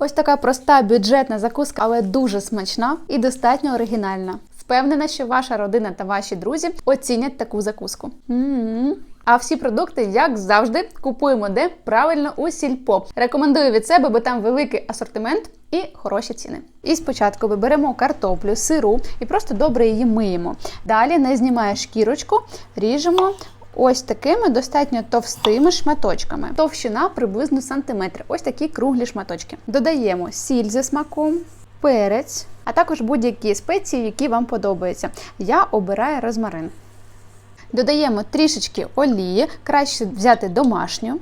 Ось така проста бюджетна закуска, але дуже смачна і достатньо оригінальна. Впевнена, що ваша родина та ваші друзі оцінять таку закуску. М-м. А всі продукти, як завжди, купуємо де правильно у сільпо. Рекомендую від себе, бо там великий асортимент і хороші ціни. І спочатку ми беремо картоплю, сиру і просто добре її миємо. Далі не знімає шкірочку, ріжемо. Ось такими достатньо товстими шматочками. Товщина приблизно сантиметр. Ось такі круглі шматочки. Додаємо сіль зі смаком, перець, а також будь-які спеції, які вам подобаються. Я обираю розмарин. Додаємо трішечки олії, краще взяти домашню.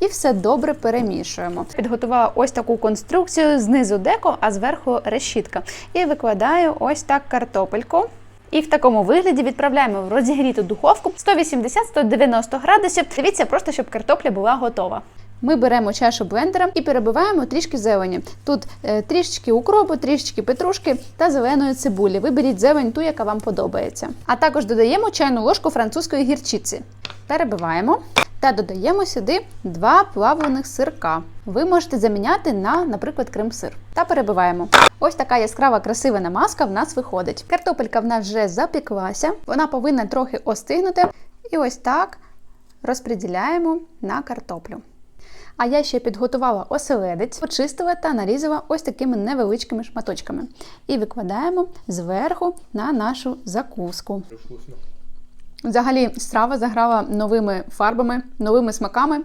І все добре перемішуємо. Підготувала ось таку конструкцію знизу деко, а зверху решітка. І викладаю ось так картопельку. І в такому вигляді відправляємо в розігріту духовку 180-190 градусів. Дивіться, просто щоб картопля була готова. Ми беремо чашу блендера і перебиваємо трішки зелені. Тут е, трішечки укропу, трішечки петрушки та зеленої цибулі. Виберіть зелень ту, яка вам подобається. А також додаємо чайну ложку французької гірчиці. Перебиваємо та додаємо сюди два плавлених сирка. Ви можете заміняти на, наприклад, крем-сир. Та перебиваємо. Ось така яскрава красива намазка в нас виходить. Картопелька в нас вже запеклася, вона повинна трохи остигнути. І ось так розподіляємо на картоплю. А я ще підготувала оселедець, почистила та нарізала ось такими невеличкими шматочками. І викладаємо зверху на нашу закуску. Взагалі, страва заграла новими фарбами, новими смаками.